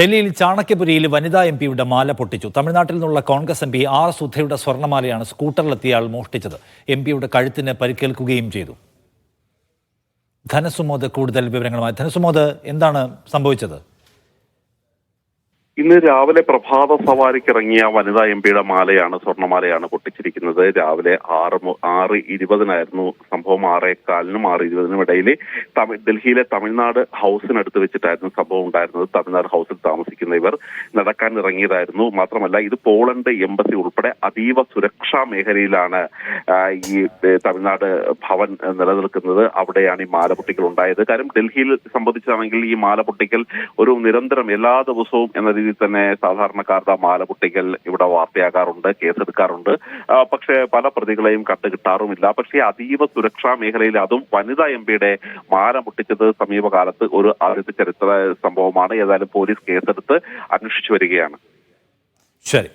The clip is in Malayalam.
ഡൽഹിയിൽ ചാണക്യപുരിയിൽ വനിതാ എം പിയുടെ മാല പൊട്ടിച്ചു. തമിഴ്നാട്ടിൽ നിന്നുള്ള കോൺഗ്രസ് എം പി ആർ സുധയുടെ സ്വർണമാലയാണ് സ്കൂട്ടറിലെത്തിയ ആൾ മോഷ്ടിച്ചത്. എം പിയുടെ കഴുത്തിന് പരിക്കേൽക്കുകയും ചെയ്തു. ധനസുമോദ് കൂടുതൽ വിവരങ്ങളുമായി. ധനസുമോദ് എന്താണ് സംഭവിച്ചത്? ഇന്ന് രാവിലെ പ്രഭാത സവാരിക്ക് ഇറങ്ങിയ വനിതാ എം പിയുടെ മാലയാണ് സ്വർണമാലയാണ് പൊട്ടിച്ചിരിക്കുന്നത്. രാവിലെ ആറ് ആറ് ഇരുപതിനായിരുന്നു സംഭവം. ആറേ കാലിനും ആറ് ഇരുപതിനും ഇടയിൽ ഡൽഹിയിലെ തമിഴ്നാട് ഹൗസിനടുത്ത് വെച്ചിട്ടായിരുന്നു സംഭവം ഉണ്ടായിരുന്നത്. തമിഴ്നാട് ഹൗസിൽ താമസിക്കുന്ന ഇവർ നടക്കാൻ ഇറങ്ങിയതായിരുന്നു. മാത്രമല്ല ഇത് പോളണ്ട് എംബസി ഉൾപ്പെടെ അതീവ സുരക്ഷാ മേഖലയിലാണ് ഈ തമിഴ്നാട് ഭവൻ നിലനിൽക്കുന്നത്. അവിടെയാണ് ഈ മാല പൊട്ടിക്കൽ ഉണ്ടായത്. കാര്യം ഡൽഹിയിൽ സംബന്ധിച്ചാണെങ്കിൽ ഈ മാല പൊട്ടിക്കൽ ഒരു നിരന്തരം എല്ലാ ദിവസവും എന്ന രീതിയിൽ തന്നെ സാധാരണക്കാരുടെ മാല പൊട്ടിക്കൽ ഇവിടെ വാർത്തയാകാറുണ്ട് കേസെടുക്കാറുണ്ട്. പക്ഷേ പല പ്രതികളെയും കണ്ടു കിട്ടാറുമില്ല. പക്ഷേ അതീവ സുരക്ഷാ മേഖലയിൽ അതും വനിതാ എം പിയുടെ മാല പൊട്ടിച്ചത് സമീപകാലത്ത് ഒരു ആദ്യത്തെ ചരിത്ര സംഭവമാണ്. ഏതായാലും പോലീസ് കേസെടുത്ത് അന്വേഷിച്ചു വരികയാണ്. ശരി.